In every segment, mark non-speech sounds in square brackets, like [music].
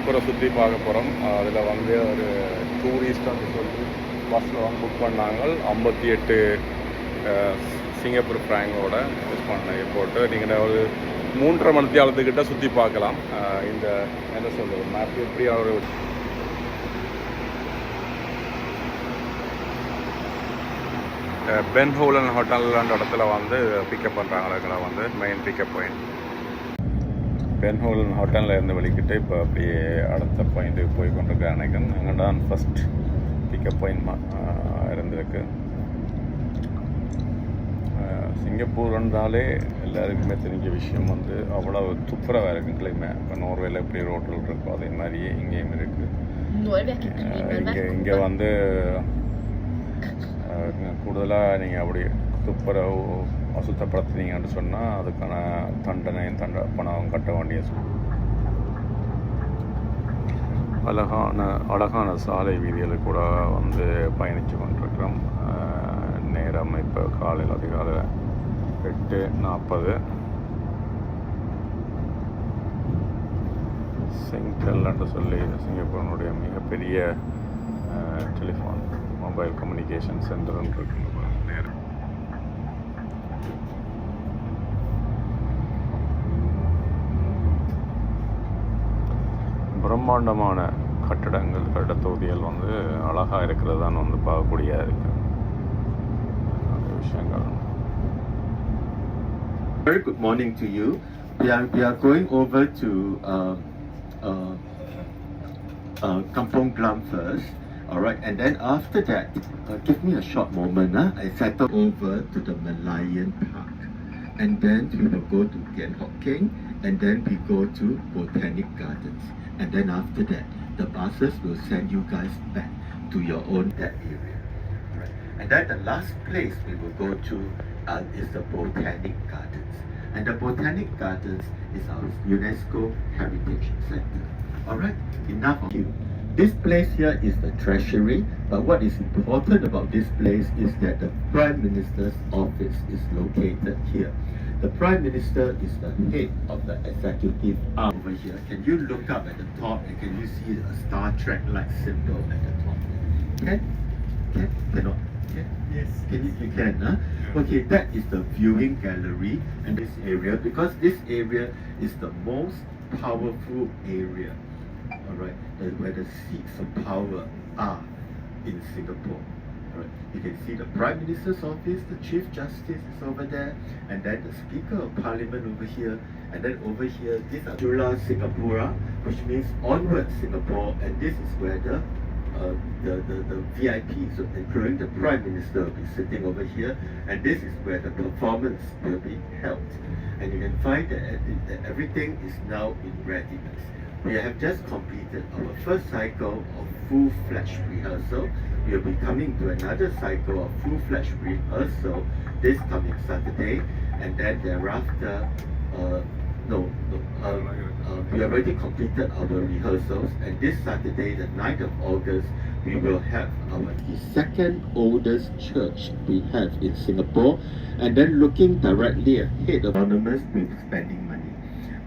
சிங்கப்பூரை சுற்றி பார்க்க போகிறோம் அதில் வந்து ஒரு டூரிஸ்டாக சொல்லி பஸ்ஸில் வந்து புக் பண்ணாங்க. ஐம்பத்தி எட்டு சிங்கப்பூர் ஃப்ராங்கோட யூஸ் பண்ண ஏர்போர்ட்டு நீங்கள் ஒரு மூன்றரை மணி நேரத்துக்கிட்ட சுற்றி பார்க்கலாம் இந்த என்ன சொல்கிறது மேப் எப்படி ஒரு பென் ஹோலன் ஹோட்டல்ன்ற இடத்துல வந்து பிக்கப் பண்ணுறாங்க அதுக்குள்ள வந்து main pickup point Bencoolen ஹோட்டலில் இருந்து வெளிக்கிட்டு இப்போ அப்படியே அடுத்த பாயிண்ட்டுக்கு போய் கொண்டிருக்க நினைக்கிறேன். அங்கே தான் ஃபஸ்ட் பிக்கப் பாயிண்ட் இருந்திருக்கு. அஹ் சிங்கப்பூர்ன்றாலே எல்லாருக்குமே தெரிஞ்ச விஷயம் வந்து அவ்வளோ துப்புரவாக இருக்கும் கிளைமே இப்போ நோர்வேல எப்படி ரோட்டில் இருக்கோ அதே மாதிரியே இங்கேயும் இருக்குது இங்கே இங்கே வந்து கூடுதலாக நீங்கள் அப்படி துப்புரவு அசுத்தப்படுத்துனீங்கன்னு சொன்னால் அதுக்கான தண்டனையும் தண்ட பணம் கட்ட வேண்டிய அழகான அழகான சாலை வீதியில் கூட வந்து பயணித்து கொண்டிருக்கிறோம். நேரம் இப்போ காலையில் அதிகாலை எட்டு நாற்பது சிங்கல் என்று சொல்லி சிங்கப்பூரினுடைய மிகப்பெரிய டெலிஃபோன் மொபைல் கம்யூனிகேஷன் சென்டர்ன்னு இருக்கு. பிரம்மாண்டமான கட்டடங்கள் கட்ட தொகுதிகள் வந்து அழகாக இருக்கிறது தான் வந்து பார்க்கக்கூடியதாக இருக்கு அந்த விஷயங்கள் Very good morning to you. We are, we are going over to uh, uh, uh, Kampong Glam first. Alright, and then after that, uh, give me a short moment. Huh? I settle over to the Malayan Park. And then we will go to Gian Hock Keng, and then we go to Botanic Gardens. And then after that, the buses will send you guys back to your own that area. Alright. And then the last place we will go to uh, is the Botanic Gardens. And the Botanic Gardens is our UNESCO Heritage Center. Alright, enough of you. This place here is the treasury, but what is important about this place is that the Prime Minister's office is located here. The Prime Minister is the head of the executive arm over here. Can you look up at the top and can you see a Star Trek like symbol at the top? Can? Can? Cannot? Can? Yes. Can you, you can, huh? Okay, that is the viewing gallery and this area because this area is the most powerful area. Alright, where the seats of power are in Singapore. Alright, you can see the Prime Minister's office, the Chief Justice is over there, and then the Speaker of Parliament over here, and then over here, this is Jula Singapura, which means onward Singapore, and this is where the uh, the, the, the VIPs, including the Prime Minister, will be sitting over here, and this is where the performance will be held. And you can find that, that everything is now in readiness. We have just completed our first cycle of full-fledged rehearsal. We will be coming to another cycle of full-fledged rehearsal this coming Saturday, and then thereafter, uh, no, no, uh, uh, we already completed our rehearsals, and this Saturday, the 9th of August, we will have our the second oldest church we have in Singapore, and then looking directly ahead of anonymous with spending money.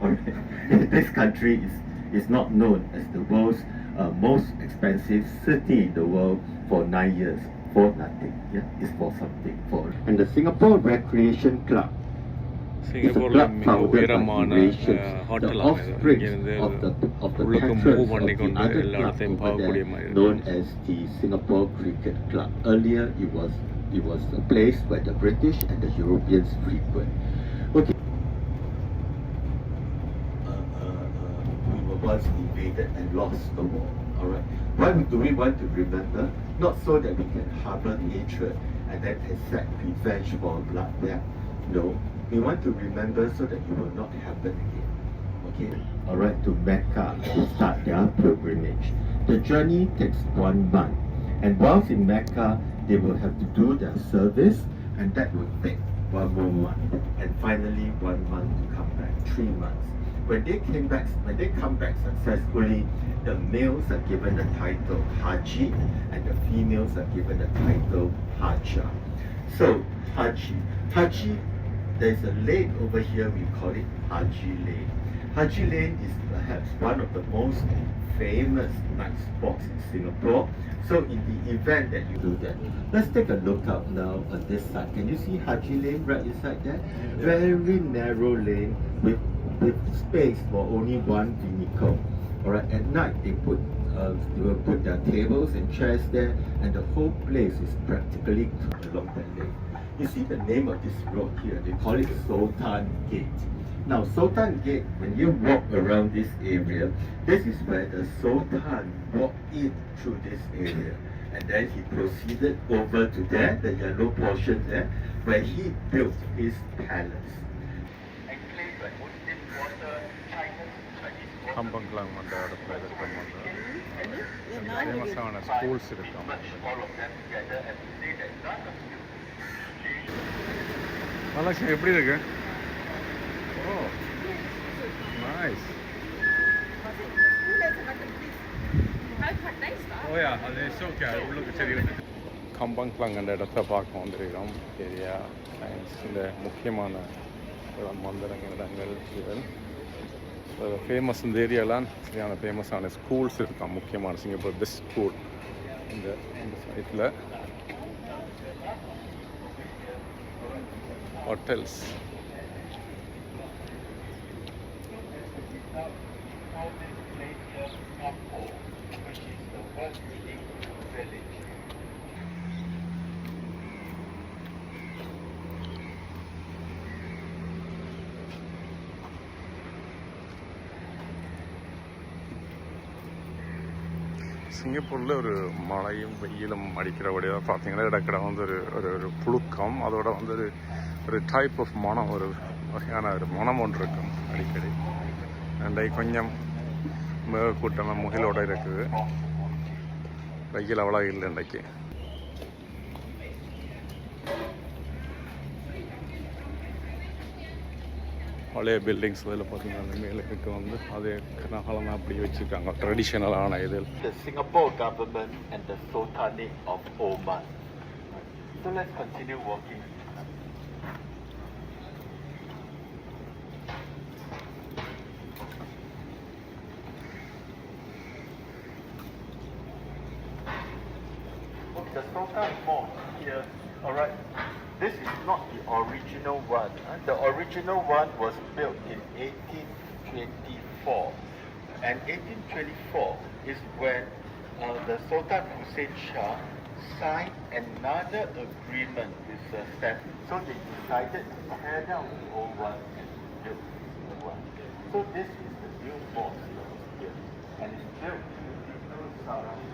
Alright, [laughs] this country is is not known as the world's uh, most expensive city in the world for nine years for nothing. Yeah, it's for something. For and the Singapore Recreation Club is a சிங்கப்பூரில் club மிக founded by உயரமான Eurasians, the hotel offspring இங்கேருந்து of the of the உள்ளுக்கு patrons move of பண்ணி the கொண்டு other எல்லா club இடத்தையும் over பார்க்கக்கூடிய there, மாதிரி known இருக்கு. as the Singapore Cricket Club. Earlier, it was it was a place where the British and the Europeans frequent. Okay. Uh, uh, uh, we were once invaded and lost the war. all right. Why do we want to remember? Not so that we can harbor hatred and then exact revenge for blood debt. No, we want to remember so that it will not happen again. Okay. All right. To Mecca to start their pilgrimage. The journey takes one month, and whilst in Mecca, they will have to do their service, and that will take one more month, and finally one month to come back, three months. When they came back, when they come back successfully, the males are given the title Haji, and the females are given the title Haja. So Haji, Haji, there's a lane over here. We call it Haji Lane. Haji Lane is perhaps one of the most famous night spots in Singapore. So in the event that you do that, let's take a look out now on this side. Can you see Haji Lane right inside there? Very narrow lane with with space for only one vehicle. Alright, at night they put uh, they will put their tables and chairs there, and the whole place is practically along that lane. You see the name of this road here, they call it Sultan Gate. Now, Sultan Gate, when you walk around this area, this is where the Sultan walked in through this area. And then he proceeded over to there, the yellow portion there, where he built his palace. கம்பங்கலாங் வந்த இடத்துல இருக்கிறோம் ஃபேமஸான schools இருக்கும் மலக்ஷ்மி எப்படி இருக்கு? ஓ nice ஓயா அது okay உள்ளுக்கு சரி. கம்பங்கலாங் அந்த இடத்த பார்க்க வந்திருக்கிறோம். ஏரியா சயின்ஸ் இந்த முக்கியமான மந்திரங்கள் இடங்கள் இவன் ஃபேமஸ் இந்த ஏரியாலாம் சரியான ஃபேமஸான ஸ்கூல்ஸ் இருக்கான் முக்கியமான சிங்கப்பூர் பெஸ்ட் ஸ்கூல் இந்த இந்த சைட்டில் ஹோட்டல்ஸ் சிங்கப்பூரில் ஒரு மழையும் வெயிலும் அடிக்கிறபடியாக பார்த்தீங்கன்னா இடக்கிட வந்து ஒரு ஒரு ஒரு புழுக்கம். அதோட வந்து ஒரு ஒரு டைப் ஆஃப் மனம் ஒரு வகையான ஒரு மனம் ஒன்று இருக்கும் அடிக்கடி. அண்டை கொஞ்சம் மேக கூட்டமாக முகிலோடு இருக்குது. வெயில் அவ்வளோ இல்லை இன்றைக்கு பழைய பில்டிங்ஸ் இதில் பார்த்தீங்கன்னா அந்த மேலே கிட்ட வந்து அதே கனகாலம் அப்படி வச்சுருக்காங்க ட்ரெடிஷ்னலான இது the Singapore government and the Sultanate of Oman. So let's continue walking. Look, the Sultan Mosque here, alright. This is not the original one. The original one was built in 1824. And 1824 is when uh, the Sultan Hussein Shah signed another agreement with the Stan. So they decided to tear down the old one and build the new one. So this is the new mosque here. And it's built in style,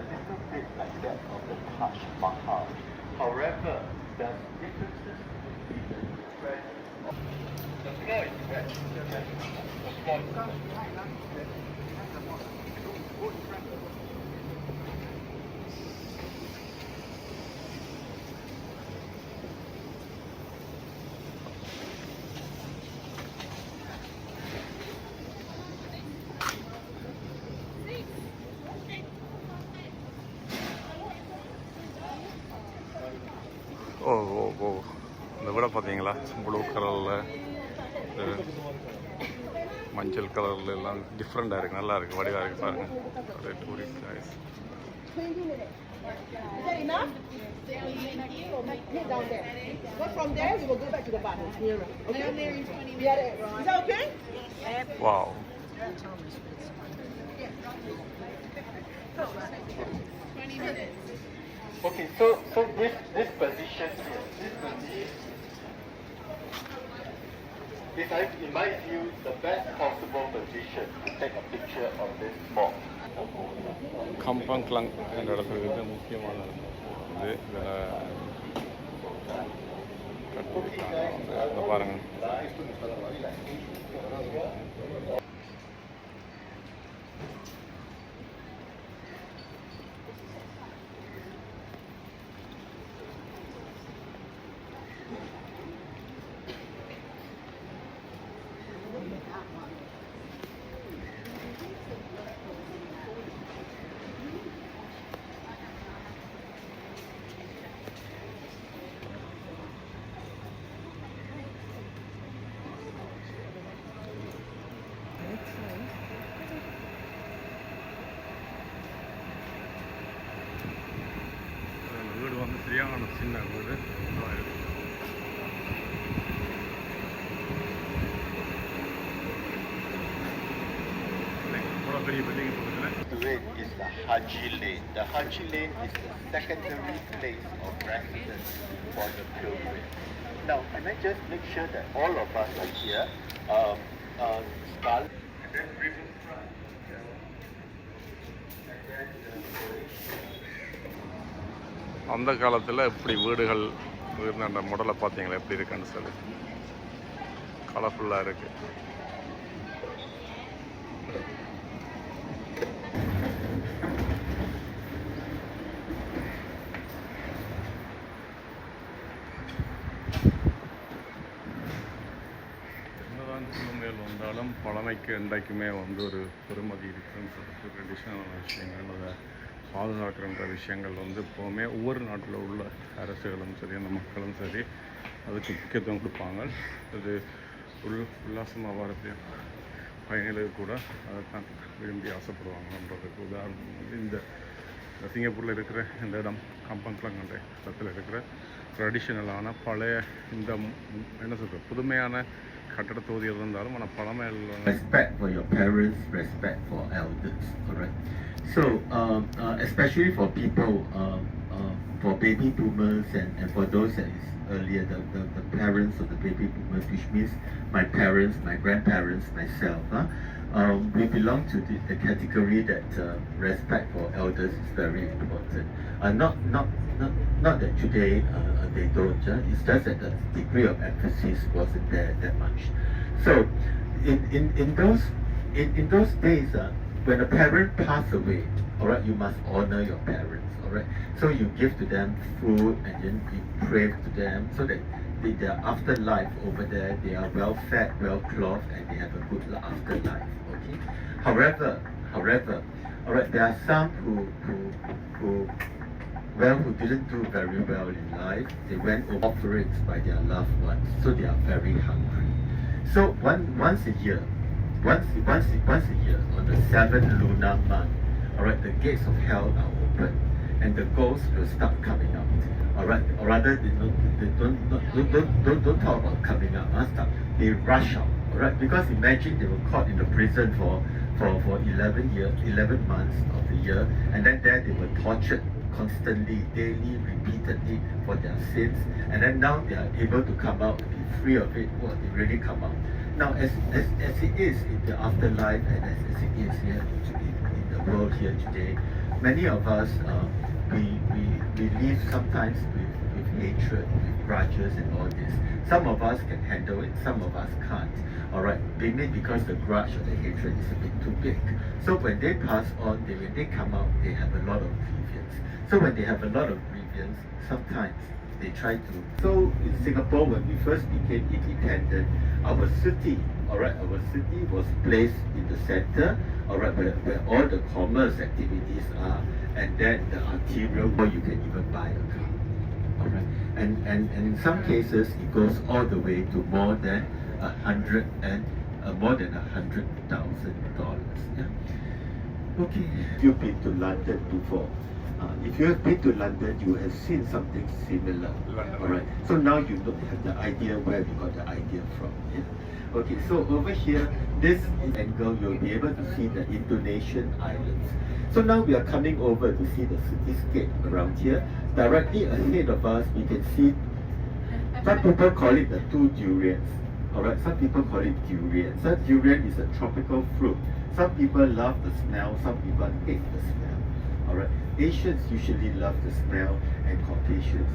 a little bit like that of the Taj Mahal. However, there's differences between the wet. The floor is ஓ ஓ ஓ இந்த விட பார்த்தீங்களா blue கலரில் மஞ்சள் கலரில் எல்லாம் டிஃப்ரெண்ட்டாக இருக்குது நல்லா இருக்குது வடிவாக இருக்குது பாருங்கள் ஒரு tourist place Is that enough? Put down there. But from there, we will go back to the bar. It's nearer. Okay? Yeah, there. Is that okay? Wow Okay, so so this this position here, this position is I, in my view the best possible position to take a picture of this mosque. Kampong Glam என்ற இடத்துல இது முக்கியமான இது இதில் கட்டிருக்காங்க பாருங்கள் சின்ன வீடு நல்லா இருக்கு. இவ்வளோ பெரிய பில்டிங் பக்கத்தில் to it is the Haji Lane. The Haji Lane is the secondary place of residence for the pilgrim. Now, can I just make sure that all of us are here? Um, uh, Scarlet. And then Riverfront. And then அந்த காலத்தில் இப்படி வீடுகள் இருந்த அந்த முடலை பார்த்தீங்களா எப்படி இருக்குன்னு சொல்லி. கலர்ஃபுல்லாக இருக்குது என்னதான் வந்தாலும் பழமைக்கு என்றைக்குமே வந்து ஒரு பெருமதி இருக்குன்னு சொல்லிட்டு ட்ரெடிஷ்னலான விஷயங்கள். அதை பாதுகாக்கிறன்ற விஷயங்கள் வந்து எப்போவுமே ஒவ்வொரு நாட்டில் உள்ள அரசுகளும் சரி அந்த மக்களும் சரி அதுக்கு முக்கியத்துவம் கொடுப்பாங்க அது உள் உல்லாசமாக வரக்கூடிய பயணிகளுக்கு கூட அதை தான் விரும்பி ஆசைப்படுவாங்கன்றதுக்கு உதாரணம் வந்து இந்த சிங்கப்பூரில் இருக்கிற இந்த இடம் கம்பங்க்லங்கன்ற இடத்துல இருக்கிற ட்ரெடிஷ்னலான பழைய இந்த என்ன சொல்கிறது புதுமையான கட்டட தொகுதிகள் இருந்தாலும் ஆனால் பழமையான respect for your parents, respect for elders. So, um, uh, especially for people, um, uh, for baby boomers and, and for those that is earlier, the, the, the parents of the baby boomers, which means my parents, my grandparents, myself. Huh? Um, we belong to the, the category that uh, respect for elders is very important. Uh, not, not, not, not that today uh, they don't, uh, it's just that the degree of emphasis wasn't there that much. So, in, in, in those in, in those days, uh, when a parent pass away, all right, you must honor your parents, all right. So you give to them food and then you pray to them so that they, their afterlife over there, they are well fed, well clothed, and they have a good afterlife. Okay. However, however, all right, there are some who who who well, who didn't do very well in life, they went offerings by their loved ones, so they are very hungry. So one once a year, once once once a year on the seventh lunar month, all right, the gates of hell are open, and the ghosts will start coming out. All right, or rather, they don't they don't don't don't, don't, don't talk about coming out. huh, start. They rush out. All right, because imagine they were caught in the prison for for for 11 years, 11 months of the year, and then there they were tortured constantly, daily, repeatedly for their sins, and then now they are able to come out, be free of it. Well, they really come out. Now, as, as, as it is in the afterlife, and as, as it is here in, in the world here today, many of us, uh, we, we, we live sometimes with, with hatred, with grudges and all this. Some of us can handle it, some of us can't. Alright, maybe because the grudge or the hatred is a bit too big. So when they pass on, they, when they come out, they have a lot of grievance. So when they have a lot of grievance, sometimes they try to. So in Singapore, when we first became independent, our city, alright, our city was placed in the center, alright, where, where all the commerce activities are, and then the arterial where you can even buy a car. Alright, and, and, and in some cases, it goes all the way to more than a hundred and uh, more than a hundred thousand dollars. Yeah. Okay. You've been to London before. Uh, if you have been to London, you have seen something similar. London. All right. So now you don't have the idea where we got the idea from. Yeah? Okay. So over here, this angle, you'll be able to see the Indonesian islands. So now we are coming over to see the cityscape around here. Directly ahead of us, we can see some people call it the two durians. Alright, some people call it durian. So durian is a tropical fruit. Some people love the smell, some people hate the smell. Alright, Asians usually love the smell and Caucasians,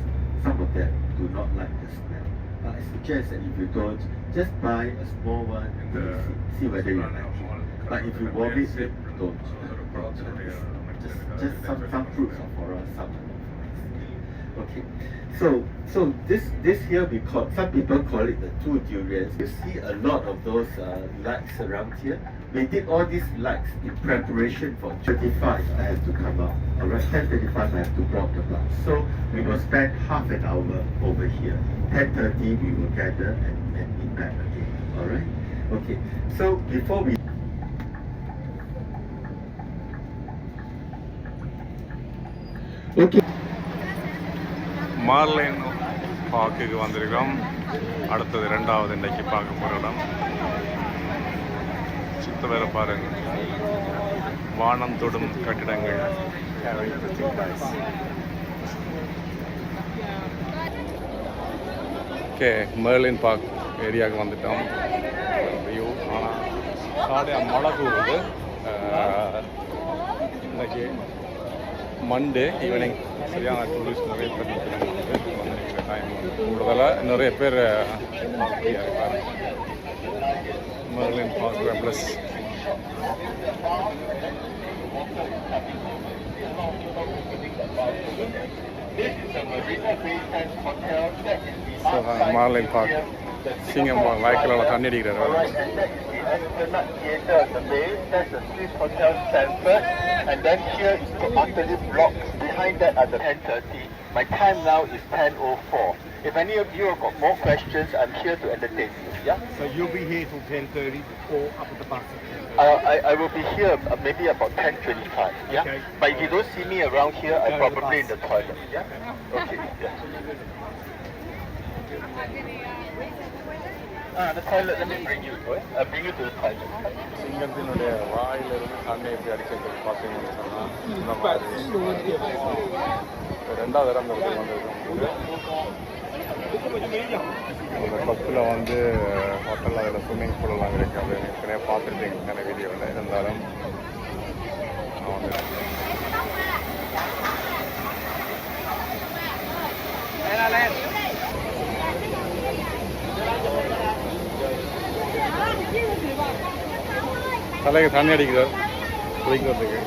some of them do not like the smell. But I suggest that if you don't, just buy a small one and then see, see whether you like it. But if you want it, don't. Just, just some, some fruits are for us, some are not for us. Okay. So so this this here we call some people call it the two durians. You see a lot of those uh, lights around here. We did all these lights in preparation for 35. I have to come out. Alright, 10:35 I have to walk the bus. So we will spend half an hour over here. 10:30 we will gather and, and meet back again. Alright. Okay. So before we Okay. மார்லைன் பார்க்குக்கு வந்திருக்கோம் அடுத்தது ரெண்டாவது இன்றைக்கு பார்க்க போகிற இடம் சுத்த வேற பாருங்க. வானம் தொடும் கட்டிடங்கள். ஓகே மேர்லின் பார்க் ஏரியாவுக்கு வந்துட்டோம். வியூ ஆனால் காடு மழை தூருது இன்னைக்கு மண்டே ஈவினிங் சரியான டூரிஸ்ட் நிறைய பேர் நிற்கிறாங்க வந்து டைம் கூடுதலாக நிறைய பேர் இருக்காங்க Merlin Park Ramblers. So, Marlin Park. சிங்கம் வாய்க்கால தண்ணி அடிக்கிறாரு Astronaut Theatre at the base, that's the Swiss Hotel Stanford. And then here is the utterly block. Behind that are the 10.30. My time now is 10.04. If any of you have got more questions, I'm here to entertain you. Yeah? So you'll be here till 10.30 or up at the bus. Uh, I, I will be here uh, maybe about 10.25. Yeah? Okay. But if you don't see me around here, I'm Go to the probably in bus. the toilet. Yeah? Okay. Yeah. Ah, the toilet, let me bring you to it. I'll bring you to the toilet. சிங்கத்தினுடைய வாயிலிருந்து தண்ணி எப்படி அடிக்கிறது பார்த்தீங்கன்னு சொன்னால் இந்த மாதிரி ரெண்டாவது இடம் இந்த இடத்துக்கு வந்திருக்கோம் அந்த பப்பில் வந்து ஹோட்டலில் அதில் ஸ்விம்மிங் பூலெல்லாம் இருக்குது அப்படின்னு ஏற்கனவே பார்த்துருப்பீங்க நிறைய வீடியோவில் இருந்தாலும் தலைக்கு தண்ணி அடிக்கிறார் குளிக்கிறதுக்கு.